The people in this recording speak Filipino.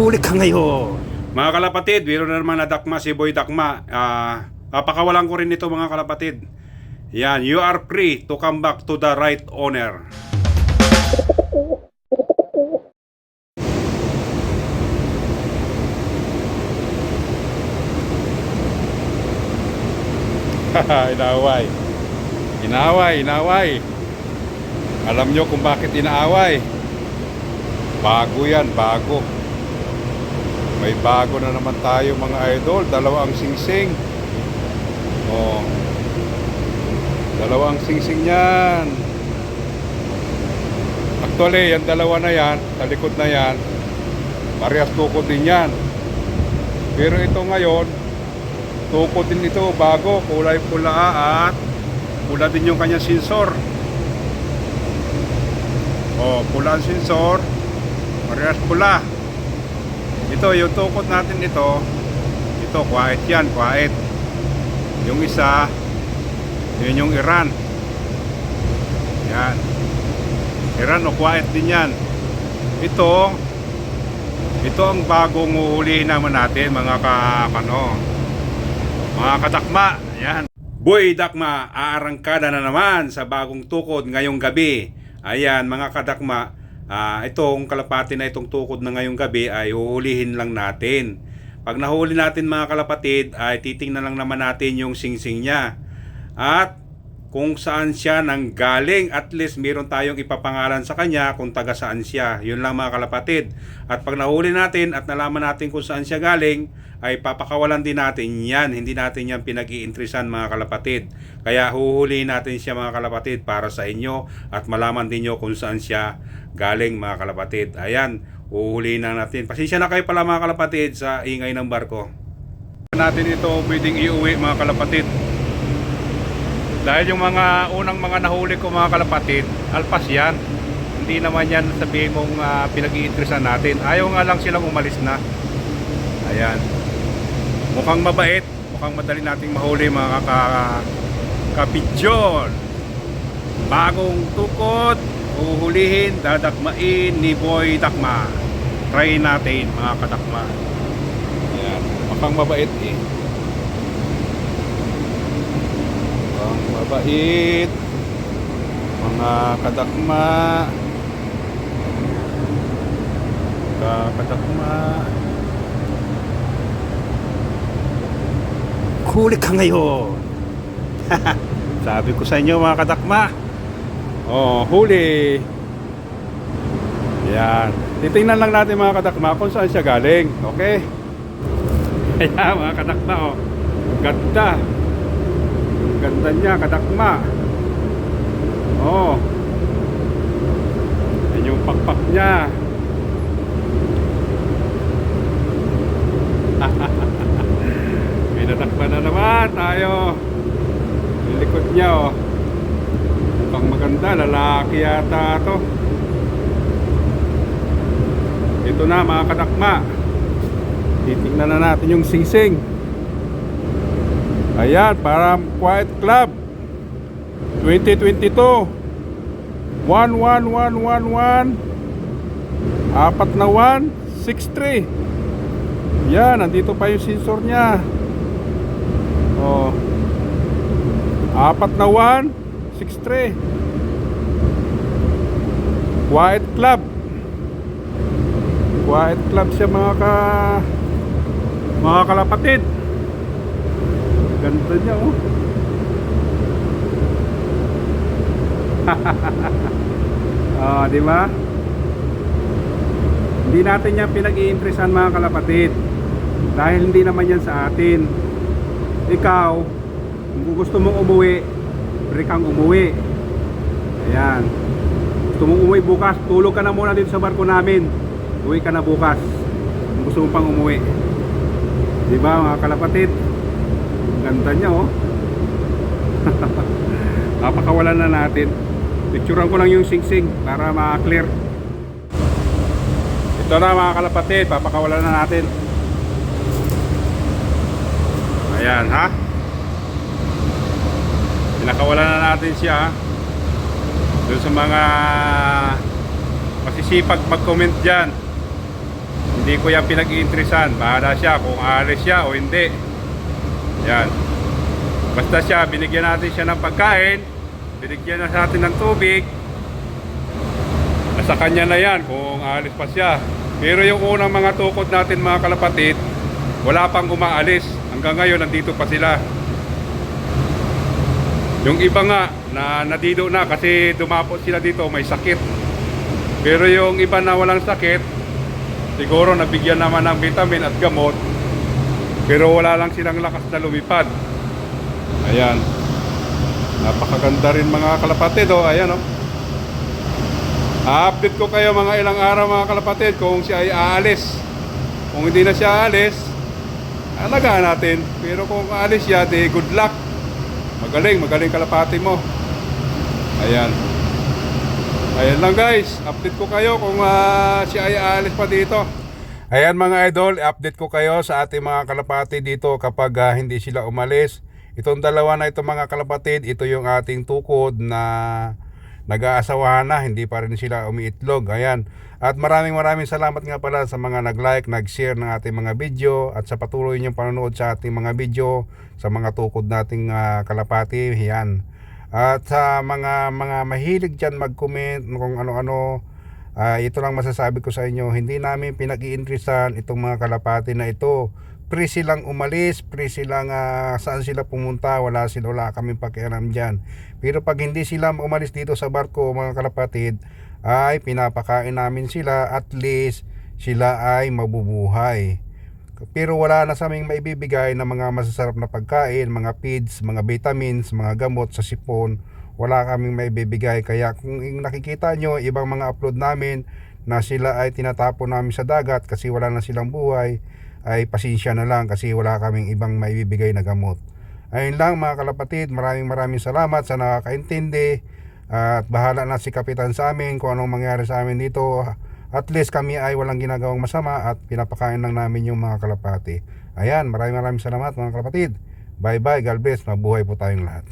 Huli ka ngayon. Mga kalapatid, biro na naman nadakma si Boy Dakma. Ah, papakawalan ko rin ito mga kalapatid. Yan, you are free to come back to the right owner. inaaway. Inaaway, inaaway. Alam nyo kung bakit inaaway. Bago yan, bago. May bago na naman tayo mga idol. Dalawa ang singsing. Oh. Dalawa ang singsing yan. Actually, yung dalawa na yan, sa likod na yan, parehas tukod din yan. Pero ito ngayon, tukod din ito, bago, kulay pula at pula din yung kanyang sensor. Oh, pula ang sensor, parehas pula. Ito, yung tukod natin ito, ito, quiet yan, quiet. Yung isa, yun yung Iran. Yan. Iran o quiet din yan. Ito, ito ang bagong uhulihin naman natin mga ka, ano, mga katakma. Yan. Boy Dakma, aarangkada na naman sa bagong tukod ngayong gabi. Ayan, mga kadakma, ah, itong kalapati na itong tukod na ngayong gabi ay uhulihin lang natin. Pag nahuli natin mga kalapatid, ay titingnan lang naman natin yung singsing niya. At kung saan siya nang galing, at least meron tayong ipapangalan sa kanya kung taga saan siya. Yun lang mga kalapatid. At pag nahuli natin at nalaman natin kung saan siya galing, ay papakawalan din natin yan. Hindi natin yan pinag-iintrisan mga kalapatid. Kaya huhulihin natin siya mga kalapatid para sa inyo at malaman din nyo kung saan siya galing mga kalapatid. Ayan, huhulihin na natin. Pasensya na kayo pala mga kalapatid sa ingay ng barko. Natin ito pwedeng iuwi mga kalapatid. Dahil yung mga unang mga nahuli ko mga kalapatid, alpas yan. Hindi naman yan sabihin mong uh, pinag-iinteresan natin. Ayaw nga lang silang umalis na. Ayan. Mukhang mabait. Mukhang madali nating mahuli mga ka kapidyon. Bagong tukod, uhulihin, dadakmain ni Boy Dakma. Try natin mga kadakma. Ayan. Mukhang mabait eh. Ang mabait. Mga kadakma Ka- kadakma Huli ka ngayon. sabi ko sa inyo mga kadakma oh huli. Yan. Titingnan lang natin mga kadakma kung saan siya galing. Okay? Kaya mga kadakma oh. Ganda ganda niya kadakma. Oh. Yan yung pakpak niya. May natakpa na naman tayo. Yung likod niya oh. Mukhang maganda lalaki yata to. Ito na mga kadakma. Titingnan na natin yung singsing ayan para quiet club. 2022 11111 apat na 1 63 yan nandito pa yung sensor niya. Oh. Apat na 1 63 quiet club. Quiet club siya mga ka mga kalapatid ganda niya oh. Oh di ba? Hindi natin yan pinag-iinteresan mga kalapatid. Dahil hindi naman yan sa atin. Ikaw kung gusto mong umuwi free kang umuwi. Ayan. Gusto mong umuwi bukas tulog ka na muna dito sa barko namin. Uwi ka na bukas. Kung gusto mo pang umuwi. Di ba mga kalapatid ganda niya oh. Napakawalan na natin. Picturean ko lang yung sing-sing para ma-clear. Ito na mga kalapatid. Papakawalan na natin. Ayan ha? Pinakawalan na natin siya ha? sa mga masisipag mag-comment dyan. Hindi Hindi ko yan pinag-iinteresan. Bahala siya kung aalis siya o hindi. Yan. Basta siya, binigyan natin siya ng pagkain, binigyan na natin ng tubig, nasa kanya na yan kung aalis pa siya. Pero yung unang mga tukod natin mga kalapatid, wala pang umaalis. Hanggang ngayon, nandito pa sila. Yung iba nga, na nadido na kasi dumapot sila dito, may sakit. Pero yung iba na walang sakit, siguro nabigyan naman ng vitamin at gamot, pero wala lang silang lakas na lumipad. Ayan. Napakaganda rin mga kalapatid, oh. Ayan, oh. update ko kayo mga ilang araw mga kalapatid kung siya ay aalis. Kung hindi na siya aalis, alagaan natin. Pero kung aalis siya, di good luck. Magaling, magaling kalapati mo. Ayan. Ayan lang guys, update ko kayo kung ah, siya ay aalis pa dito. Ayan mga idol, update ko kayo sa ating mga kalapati dito kapag ah, hindi sila umalis. Itong dalawa na ito mga kalapatid, ito yung ating tukod na nag-aasawahan na, hindi pa rin sila umiitlog. Ayan. At maraming maraming salamat nga pala sa mga nag-like, nag-share ng ating mga video at sa patuloy niyong panonood sa ating mga video sa mga tukod nating ah, kalapati. Yan. At sa mga mga mahilig dyan mag-comment kung ano-ano, ah, ito lang masasabi ko sa inyo, hindi namin pinag-iinteresan itong mga kalapati na ito. Pre silang umalis, pre silang ah, saan sila pumunta, wala sila, wala kami pakialam dyan. Pero pag hindi sila umalis dito sa barko mga kalapatid, ay pinapakain namin sila at least sila ay mabubuhay. Pero wala na sa aming maibibigay na mga masasarap na pagkain, mga feeds, mga vitamins, mga gamot sa sipon. Wala kaming maibibigay. Kaya kung nakikita nyo, ibang mga upload namin na sila ay tinatapon namin sa dagat kasi wala na silang buhay, ay pasensya na lang kasi wala kaming ibang maibibigay na gamot. Ayun lang mga kalapatid, maraming maraming salamat sa nakakaintindi at bahala na si Kapitan sa amin kung anong mangyari sa amin dito. At least kami ay walang ginagawang masama at pinapakain lang namin yung mga kalapati. Ayan, maraming maraming salamat mga kalapatid. Bye bye, God bless, mabuhay po tayong lahat.